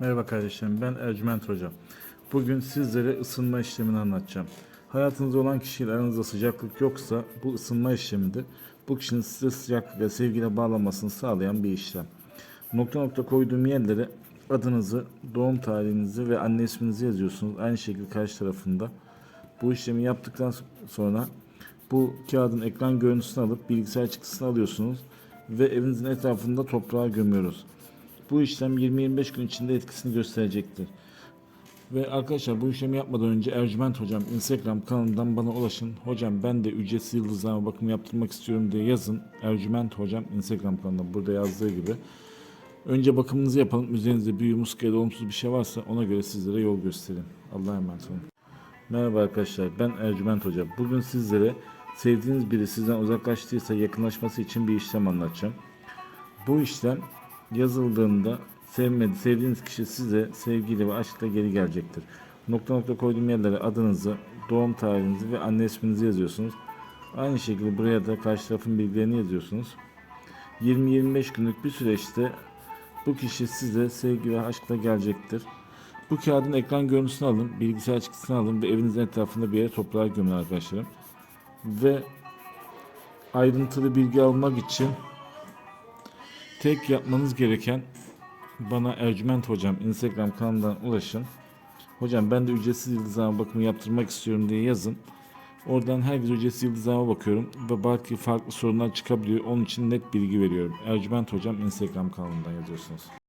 Merhaba kardeşlerim, ben Ercüment Hocam. Bugün sizlere ısınma işlemini anlatacağım. Hayatınızda olan kişiyle aranızda sıcaklık yoksa bu ısınma işlemidir. Bu kişinin size sıcaklık ve sevgiyle bağlanmasını sağlayan bir işlem. Nokta nokta koyduğum yerlere adınızı, doğum tarihinizi ve anne isminizi yazıyorsunuz. Aynı şekilde karşı tarafında. Bu işlemi yaptıktan sonra bu kağıdın ekran görüntüsünü alıp bilgisayar çıktısını alıyorsunuz ve evinizin etrafında toprağa gömüyoruz. Bu işlem 20-25 gün içinde etkisini gösterecektir. Ve arkadaşlar bu işlemi yapmadan önce Ercüment Hocam Instagram kanalından bana ulaşın. Hocam ben de ücretsiz yıldızlama bakımı yaptırmak istiyorum diye yazın. Ercüment Hocam Instagram kanalında burada yazdığı gibi. Önce bakımınızı yapalım. Üzerinizde büyü, muska ya da olumsuz bir şey varsa ona göre sizlere yol gösterin. Allah'a emanet olun. Merhaba arkadaşlar ben Ercüment Hoca. Bugün sizlere sevdiğiniz biri sizden uzaklaştıysa yakınlaşması için bir işlem anlatacağım. Bu işlem yazıldığında sevmedi, sevdiğiniz kişi size sevgiyle ve aşkla geri gelecektir. Nokta nokta koyduğum yerlere adınızı, doğum tarihinizi ve anne isminizi yazıyorsunuz. Aynı şekilde buraya da karşı tarafın bilgilerini yazıyorsunuz. 20-25 günlük bir süreçte bu kişi size sevgi ve aşkla gelecektir. Bu kağıdın ekran görüntüsünü alın, bilgisayar çıktısını alın ve evinizin etrafında bir yere toprağa gömün arkadaşlarım. Ve ayrıntılı bilgi almak için tek yapmanız gereken bana Ercüment Hocam Instagram kanalından ulaşın. Hocam ben de ücretsiz yıldızlama bakımı yaptırmak istiyorum diye yazın. Oradan herkes ücretsiz yıldızlama bakıyorum ve belki farklı sorunlar çıkabiliyor. Onun için net bilgi veriyorum. Ercüment Hocam Instagram kanalından yazıyorsunuz.